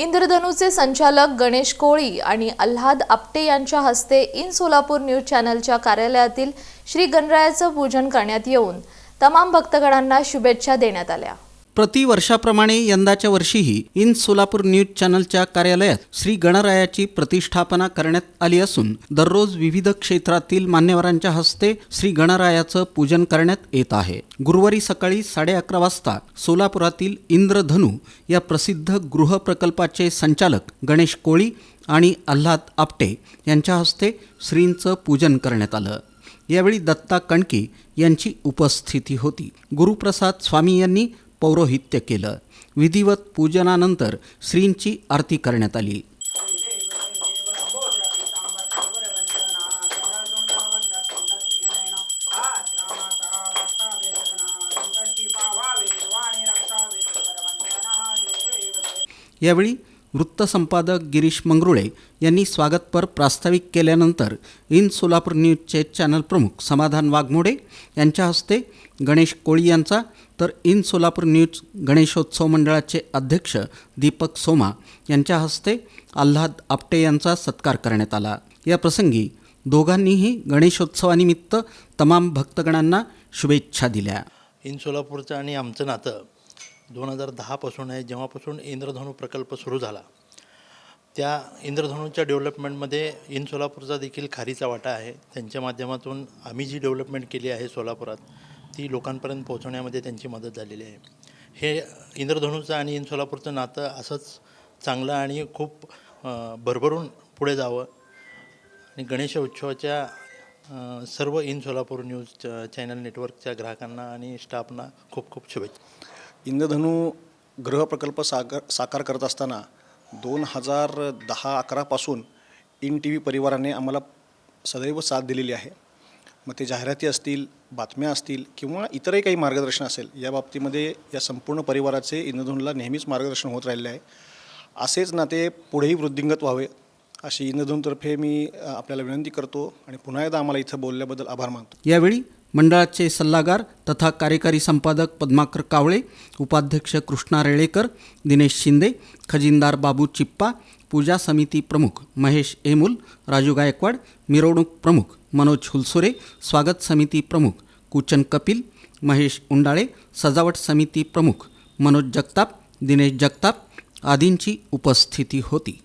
इंद्रधनुचे संचालक गणेश कोळी आणि अल्हाद आपटे यांच्या हस्ते इन सोलापूर न्यूज चॅनलच्या कार्यालयातील श्री गणरायाचं पूजन करण्यात येऊन तमाम भक्तगणांना शुभेच्छा देण्यात आल्या. प्रतिवर्षाप्रमाणे यंदाच्या वर्षीही इन सोलापूर न्यूज चॅनलच्या कार्यालयात श्री गणरायाची प्रतिष्ठापना करण्यात आली असून दररोज विविध क्षेत्रातील मान्यवरांच्या हस्ते श्री गणरायाचं पूजन करण्यात येत आहे. गुरुवारी सकाळी साडे अकरा वाजता सोलापुरातील इंद्रधनु या प्रसिद्ध गृहप्रकल्पाचे संचालक गणेश कोळी आणि आल्हाद आपटे यांच्या हस्ते श्रींचं पूजन करण्यात आलं. यावेळी दत्ता कणके यांची उपस्थिती होती. गुरुप्रसाद स्वामी यांनी पौरोहित्य केलं. विधिवत पूजनानंतर श्रींची आरती करण्यात आली. यावेळी वृत्तसंपादक गिरीश मंगरुळे यांनी स्वागतपर प्रास्ताविक केल्यानंतर इन सोलापूर न्यूजचे चॅनल प्रमुख समाधान वाघमोडे यांच्या हस्ते गणेश कोळी यांचा तर इन सोलापूर न्यूज गणेशोत्सव मंडळाचे अध्यक्ष दीपक सोमा यांच्या हस्ते आल्हाद आपटे यांचा सत्कार करण्यात आला. या प्रसंगी दोघांनीही गणेशोत्सवानिमित्त तमाम भक्तगणांना शुभेच्छा दिल्या. इन सोलापूरचं आणि आमचं नातं दोन हजार दहापासून आहे जेव्हापासून इंद्रधनु प्रकल्प सुरू झाला. त्या इंद्रधनुच्या डेव्हलपमेंटमध्ये इन सोलापूरचा देखील खारीचा वाटा आहे. त्यांच्या माध्यमातून आम्ही जी डेव्हलपमेंट केली आहे सोलापुरात ती लोकांपर्यंत पोहोचवण्यामध्ये त्यांची मदत झालेली आहे. हे इंद्रधनुचं आणि इन सोलापूरचं नातं असंच चांगलं आणि खूप भरभरून पुढे जावं. आणि गणेश उत्सवाच्या सर्व इन सोलापूर न्यूज च- चॅनल नेटवर्कच्या ग्राहकांना आणि स्टाफना खूप खूप शुभेच्छा. इंद्रधनु ग्रहप्रकल्प साकार साकार करत असताना दोन हजार दहा अकरापासून इन टी व्ही परिवाराने आम्हाला सदैव साथ दिलेली आहे. मग ते जाहिराती असतील बातम्या असतील किंवा इतरही काही मार्गदर्शन असेल या बाबतीमध्ये या संपूर्ण परिवाराचे इंद्रधनूला नेहमीच मार्गदर्शन होत राहिलेले आहे. असेच नाते पुढेही वृद्धिंगत व्हावे अशी इंद्रधनुतर्फे मी आपल्याला विनंती करतो आणि पुन्हा एकदा आम्हाला इथं बोलल्याबद्दल आभार मानतो. यावेळी मंडळाचे सल्लागार तथा कार्यकारी संपादक पद्माकर कावळे उपाध्यक्ष कृष्णा रेळेकर दिनेश शिंदे खजिनदार बाबू चिप्पा पूजा समिती प्रमुख महेश एमुल राजू गायकवाड मिरवणूक प्रमुख मनोज हुलसुरे स्वागत समिती प्रमुख कुचन कपिल महेश उंडाळे सजावट समिती प्रमुख मनोज जगताप दिनेश जगताप आदींची उपस्थिती होती.